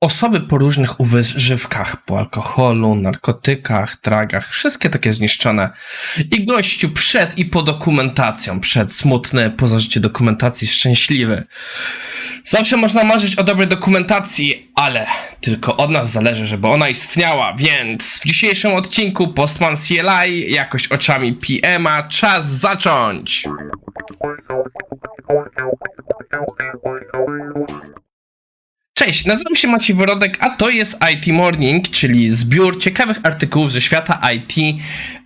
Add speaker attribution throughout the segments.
Speaker 1: Osoby po różnych używkach, po alkoholu, narkotykach, dragach, wszystkie takie zniszczone. I gościu przed i po dokumentacją, przed smutny, po zażyciu dokumentacji szczęśliwy. Zawsze można marzyć o dobrej dokumentacji, ale tylko od nas zależy, żeby ona istniała, więc w dzisiejszym odcinku Postman CLI, jakoś oczami PM-a, czas zacząć! Cześć, nazywam się Maciej Wyrodek, a to jest IT Morning, czyli zbiór ciekawych artykułów ze świata IT.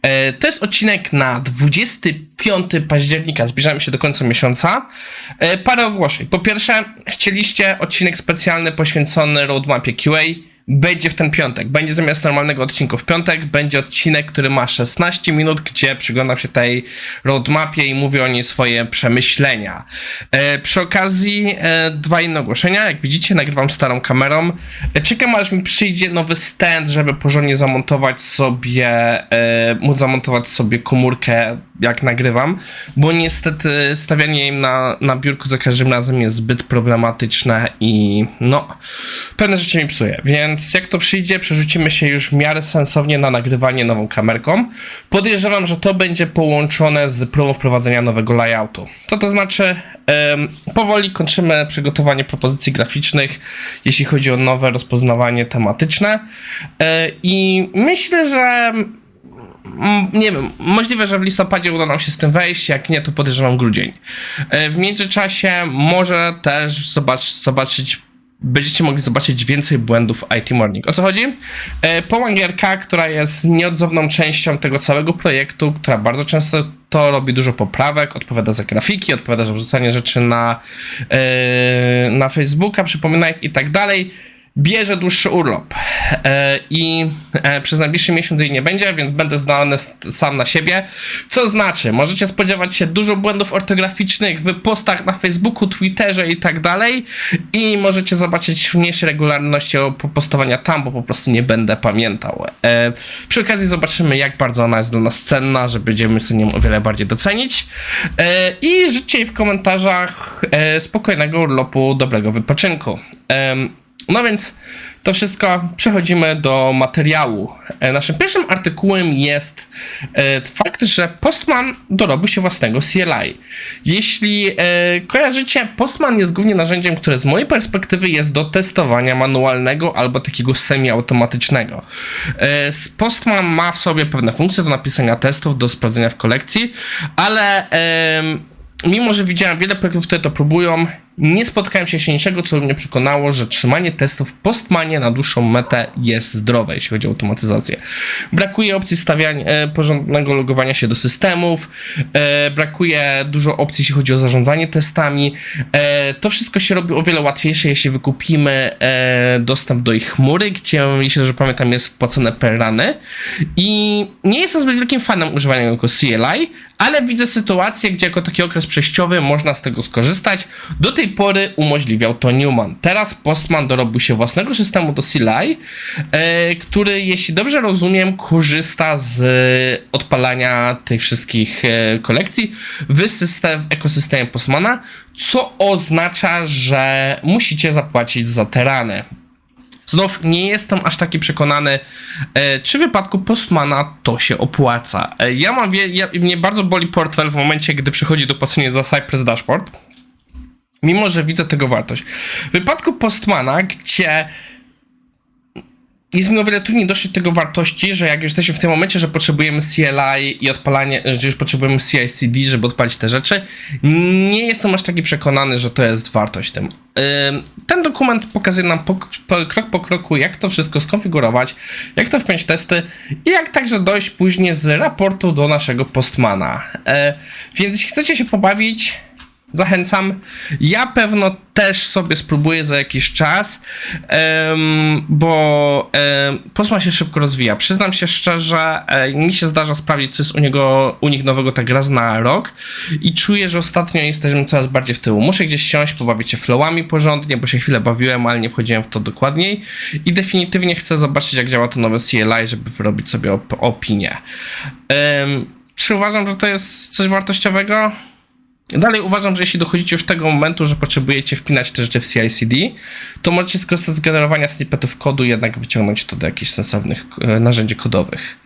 Speaker 1: E, to jest odcinek na 25 października, zbliżamy się do końca miesiąca. E, parę ogłoszeń. Po pierwsze, chcieliście odcinek specjalny poświęcony roadmapie QA będzie w ten piątek. Będzie zamiast normalnego odcinku w piątek, będzie odcinek, który ma 16 minut, gdzie przyglądam się tej roadmapie i mówię o niej swoje przemyślenia. E, przy okazji e, dwa inne ogłoszenia. Jak widzicie, nagrywam starą kamerą. E, czekam aż mi przyjdzie nowy stand, żeby porządnie zamontować sobie, e, móc zamontować sobie komórkę jak nagrywam, bo niestety stawianie im na, na biurku za każdym razem jest zbyt problematyczne i no, pewne rzeczy mi psuje, więc jak to przyjdzie, przerzucimy się już w miarę sensownie na nagrywanie nową kamerką. Podejrzewam, że to będzie połączone z próbą wprowadzenia nowego layoutu. Co to znaczy? Ym, powoli kończymy przygotowanie propozycji graficznych, jeśli chodzi o nowe rozpoznawanie tematyczne yy, i myślę, że Mm, nie wiem, możliwe, że w listopadzie uda nam się z tym wejść, jak nie, to podejrzewam grudzień. E, w międzyczasie może też zobacz, zobaczyć będziecie mogli zobaczyć więcej błędów IT Morning. O co chodzi? E, Połangierka, która jest nieodzowną częścią tego całego projektu, która bardzo często to robi dużo poprawek, odpowiada za grafiki, odpowiada za wrzucanie rzeczy na, e, na Facebooka, przypominajek i tak dalej bierze dłuższy urlop e, i e, przez najbliższy miesiąc jej nie będzie, więc będę zdany sam na siebie. Co znaczy, możecie spodziewać się dużo błędów ortograficznych w postach na Facebooku, Twitterze i tak dalej i możecie zobaczyć mniejsze regularności postowania tam, bo po prostu nie będę pamiętał. E, przy okazji zobaczymy, jak bardzo ona jest dla nas cenna, że będziemy sobie ją o wiele bardziej docenić i życzę jej w komentarzach spokojnego urlopu, dobrego wypoczynku. No więc to wszystko przechodzimy do materiału. E, naszym pierwszym artykułem jest e, fakt, że Postman dorobił się własnego CLI. Jeśli e, kojarzycie, Postman jest głównie narzędziem, które z mojej perspektywy jest do testowania manualnego albo takiego semi-automatycznego. Postman ma w sobie pewne funkcje do napisania testów, do sprawdzenia w kolekcji, ale mimo, że widziałem wiele projektów, które to próbują, nie spotkałem się jeszcze niczego, co mnie przekonało, że trzymanie testów postmanie na dłuższą metę jest zdrowe, jeśli chodzi o automatyzację. Brakuje opcji stawiania, e, porządnego logowania się do systemów, e, brakuje dużo opcji, jeśli chodzi o zarządzanie testami. E, to wszystko się robi o wiele łatwiejsze, jeśli wykupimy dostęp do ich chmury, gdzie, jeśli dobrze pamiętam, jest płacone per rany. I nie jestem zbyt wielkim fanem używania tego CLI, ale widzę sytuację, gdzie jako taki okres przejściowy można z tego skorzystać. Do tej pory umożliwiał to Newman. Teraz Postman dorobił się własnego systemu do CLI, e, który, jeśli dobrze rozumiem, korzysta z odpalania tych wszystkich e, kolekcji w, system, w ekosystemie Postmana, co oznacza, że musicie zapłacić za terany. Znów nie jestem aż taki przekonany, e, czy w wypadku Postmana to się opłaca. E, ja mam, wie, ja, mnie bardzo boli portfel w momencie, gdy przychodzi do płacenia za Cypress Dashboard, mimo że widzę tego wartość. W wypadku Postmana, gdzie jest mi o wiele trudniej do tego wartości, że jak już jesteśmy w tym momencie, że potrzebujemy CLI i odpalanie, że już potrzebujemy CI/CD, żeby odpalić te rzeczy, nie jestem aż taki przekonany, że to jest wartość tym. Ten dokument pokazuje nam po, po, krok po kroku, jak to wszystko skonfigurować, jak to wpiąć testy i jak także dojść później z raportu do naszego postmana. E, więc jeśli chcecie się pobawić, Zachęcam. Ja pewno też sobie spróbuję za jakiś czas, um, bo um, Posma się szybko rozwija. Przyznam się szczerze, um, mi się zdarza sprawdzić, co jest u niego, u nich nowego tak raz na rok i czuję, że ostatnio jesteśmy coraz bardziej w tyłu. Muszę gdzieś siąść, pobawić się flowami porządnie, bo się chwilę bawiłem, ale nie wchodziłem w to dokładniej i definitywnie chcę zobaczyć, jak działa to nowe CLI, żeby wyrobić sobie op opinię. czy uważam, że to jest coś wartościowego? Dalej uważam, że jeśli dochodzicie już tego momentu, że potrzebujecie wpinać te rzeczy w CI/CD, to możecie skorzystać z generowania snippetów kodu, jednak wyciągnąć to do jakichś sensownych e, narzędzi kodowych.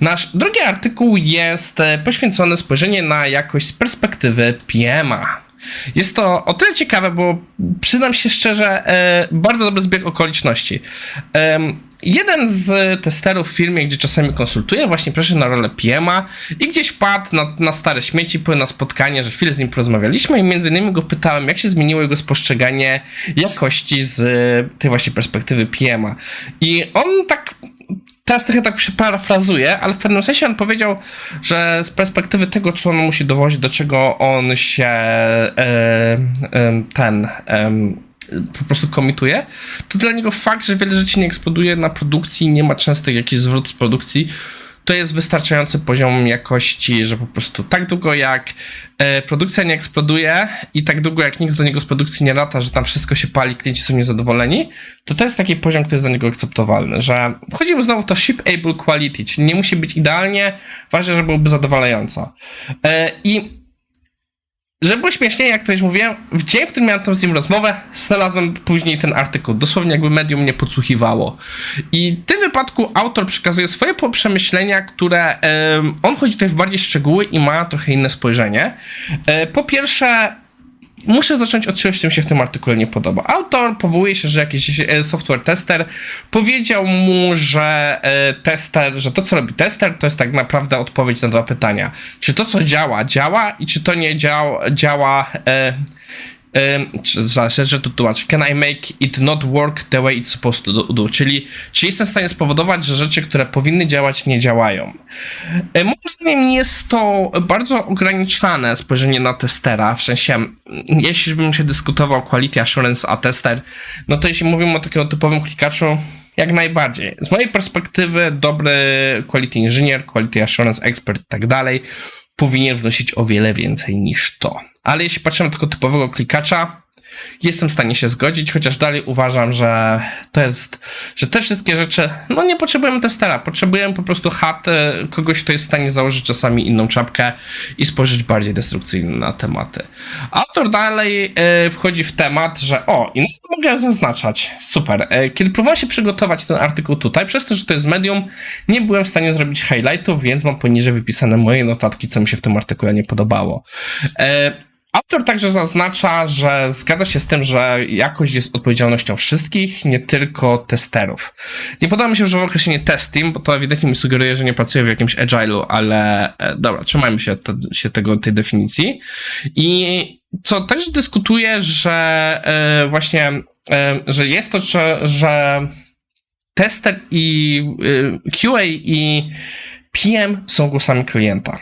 Speaker 1: Nasz drugi artykuł jest e, poświęcony spojrzenie na jakość z perspektywy PMA. Jest to o tyle ciekawe, bo przyznam się szczerze, e, bardzo dobry zbieg okoliczności. Jeden z testerów w firmie, gdzie czasami konsultuję, właśnie przeszedł na rolę PMA i gdzieś padł na, na stare śmieci, powiem na spotkanie, że chwilę z nim porozmawialiśmy i między innymi go pytałem, jak się zmieniło jego spostrzeganie jakości z e, tej właśnie perspektywy PMA. I on tak teraz trochę tak parafrazuję, ale w pewnym sensie on powiedział, że z perspektywy tego, co on musi dowozić, do czego on się e, e, ten e, po prostu komituje, to dla niego fakt, że wiele rzeczy nie eksploduje na produkcji, nie ma często jakichś zwrot z produkcji, to jest wystarczający poziom jakości, że po prostu tak długo jak e, produkcja nie eksploduje i tak długo jak nikt do niego z produkcji nie lata, że tam wszystko się pali, klienci są niezadowoleni, to to jest taki poziom, który jest dla niego akceptowalny, że wchodzimy znowu w to ship-able quality, czyli nie musi być idealnie, ważne, żeby byłoby zadowalająco. E, I żeby było śmieszniej, jak to już mówiłem, w dzień, w którym miałem tą z nim rozmowę, znalazłem później ten artykuł. Dosłownie jakby medium mnie podsłuchiwało. I w tym wypadku autor przekazuje swoje przemyślenia, które um, on chodzi tutaj w bardziej szczegóły i ma trochę inne spojrzenie. E, po pierwsze, muszę zacząć od czegoś, co mi się w tym artykule nie podoba. Autor powołuje się, że jakiś e, software tester powiedział mu, że e, tester, że to, co robi tester, to jest tak naprawdę odpowiedź na dwa pytania. Czy to, co działa, działa i czy to nie działa, działa e, zaraz, że to. Can I make it not work the way it's supposed to do? Czyli, czy jestem w stanie spowodować, że rzeczy, które powinny działać, nie działają? Moim zdaniem jest to bardzo ograniczane spojrzenie na testera, w sensie, jeśli bym się dyskutował quality assurance a tester, no to jeśli mówimy o takim typowym klikaczu, jak najbardziej. Z mojej perspektywy dobry quality engineer, quality assurance expert i tak dalej powinien wnosić o wiele więcej niż to. Ale jeśli patrzymy na tego typowego klikacza, jestem w stanie się zgodzić, chociaż dalej uważam, że to jest, że te wszystkie rzeczy, no nie potrzebujemy testera, potrzebujemy po prostu chat, kogoś, kto jest w stanie założyć czasami inną czapkę i spojrzeć bardziej destrukcyjnie na tematy. Autor dalej y, wchodzi w temat, że o, i mogę zaznaczać, super. Y, kiedy próbowałem się przygotować ten artykuł tutaj, przez to, że to jest medium, nie byłem w stanie zrobić highlightów, więc mam poniżej wypisane moje notatki, co mi się w tym artykule nie podobało. Y, Autor także zaznacza, że zgadza się z tym, że jakość jest odpowiedzialnością wszystkich, nie tylko testerów. Nie podoba mi się że określenie testing, bo to ewidentnie mi sugeruje, że nie pracuję w jakimś agile'u, ale e, dobra, trzymajmy się, te, się tego, tej definicji. I co też dyskutuje, że e, właśnie, e, że jest to, że, że tester i QA i PM są głosami klienta.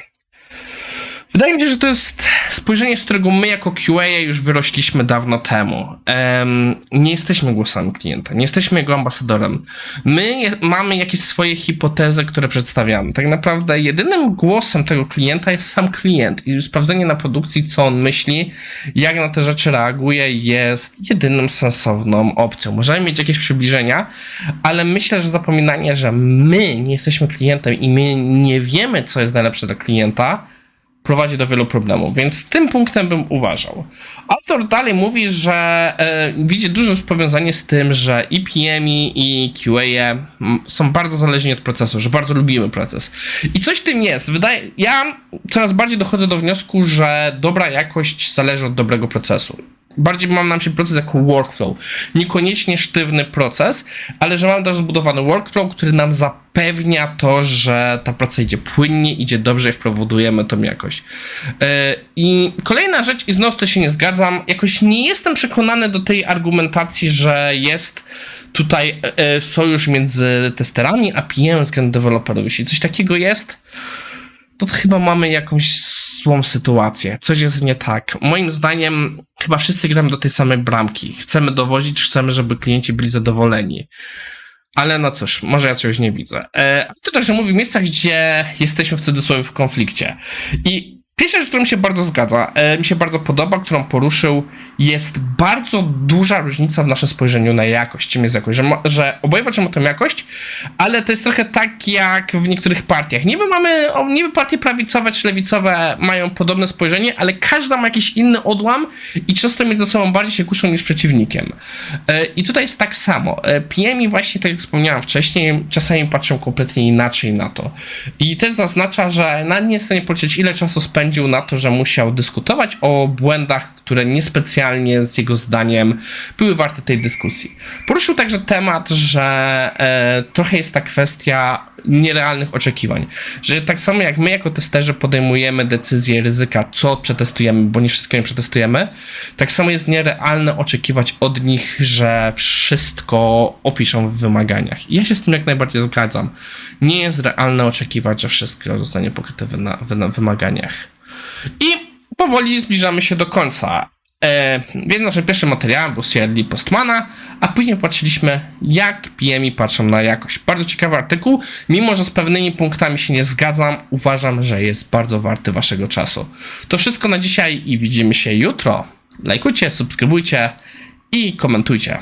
Speaker 1: Wydaje mi się, że to jest spojrzenie, z którego my jako QA już wyrośliśmy dawno temu. Um, nie jesteśmy głosami klienta, nie jesteśmy jego ambasadorem. My je, mamy jakieś swoje hipotezy, które przedstawiamy. Tak naprawdę jedynym głosem tego klienta jest sam klient i sprawdzenie na produkcji, co on myśli, jak na te rzeczy reaguje, jest jedynym sensowną opcją. Możemy mieć jakieś przybliżenia, ale myślę, że zapominanie, że my nie jesteśmy klientem i my nie wiemy, co jest najlepsze dla klienta, prowadzi do wielu problemów, więc tym punktem bym uważał. Autor dalej mówi, że e, widzi duże powiązanie z tym, że i PM i QA są bardzo zależni od procesu, że bardzo lubimy proces. I coś tym jest. Wydaje, ja coraz bardziej dochodzę do wniosku, że dobra jakość zależy od dobrego procesu bardziej mam nam się proces jako workflow. Niekoniecznie sztywny proces, ale że mam dobrze zbudowany workflow, który nam zapewnia to, że ta praca idzie płynnie, idzie dobrze i wprowadzujemy tą jakość. E, I kolejna rzecz, i znowu to się nie zgadzam, jakoś nie jestem przekonany do tej argumentacji, że jest tutaj e, sojusz między testerami a PM względem deweloperów. Jeśli coś takiego jest, to chyba mamy jakąś złą sytuację. Coś jest nie tak. Moim zdaniem chyba wszyscy gramy do tej samej bramki. Chcemy dowozić, chcemy, żeby klienci byli zadowoleni. Ale no cóż, może ja czegoś nie widzę. E, to także mówi w miejscach, gdzie jesteśmy w cudzysłowie w konflikcie. I Pierwsza rzecz, która mi się bardzo zgadza, e, mi się bardzo podoba, którą poruszył, jest bardzo duża różnica w naszym spojrzeniu na jakość. Czym jest jakość? Że, że oboje walczymy o tę jakość, ale to jest trochę tak jak w niektórych partiach. Niby mamy, niby partie prawicowe czy lewicowe mają podobne spojrzenie, ale każda ma jakiś inny odłam i często między sobą bardziej się kuszą niż przeciwnikiem. E, I tutaj jest tak samo. E, PMI właśnie, tak jak wspomniałem wcześniej, czasami patrzą kompletnie inaczej na to. I też zaznacza, że nawet nie jest w stanie policzyć, ile czasu spędził na to, że musiał dyskutować o błędach, które niespecjalnie z jego zdaniem były warte tej dyskusji. Poruszył także temat, że e, trochę jest ta kwestia nierealnych oczekiwań. Że tak samo jak my jako testerzy podejmujemy decyzję ryzyka, co przetestujemy, bo nie wszystkiego nie przetestujemy, tak samo jest nierealne oczekiwać od nich, że wszystko opiszą w wymaganiach. I ja się z tym jak najbardziej zgadzam. Nie jest realne oczekiwać, że wszystko zostanie pokryte w, na, w na wymaganiach. I powoli zbliżamy się do końca. E, więc naszym pierwszym materiałem był CRD Postmana, a później patrzyliśmy, jak PMI patrzą na jakość. Bardzo ciekawy artykuł, mimo że z pewnymi punktami się nie zgadzam, uważam, że jest bardzo warty waszego czasu. To wszystko na dzisiaj i widzimy się jutro. Lajkujcie, subskrybujcie i komentujcie.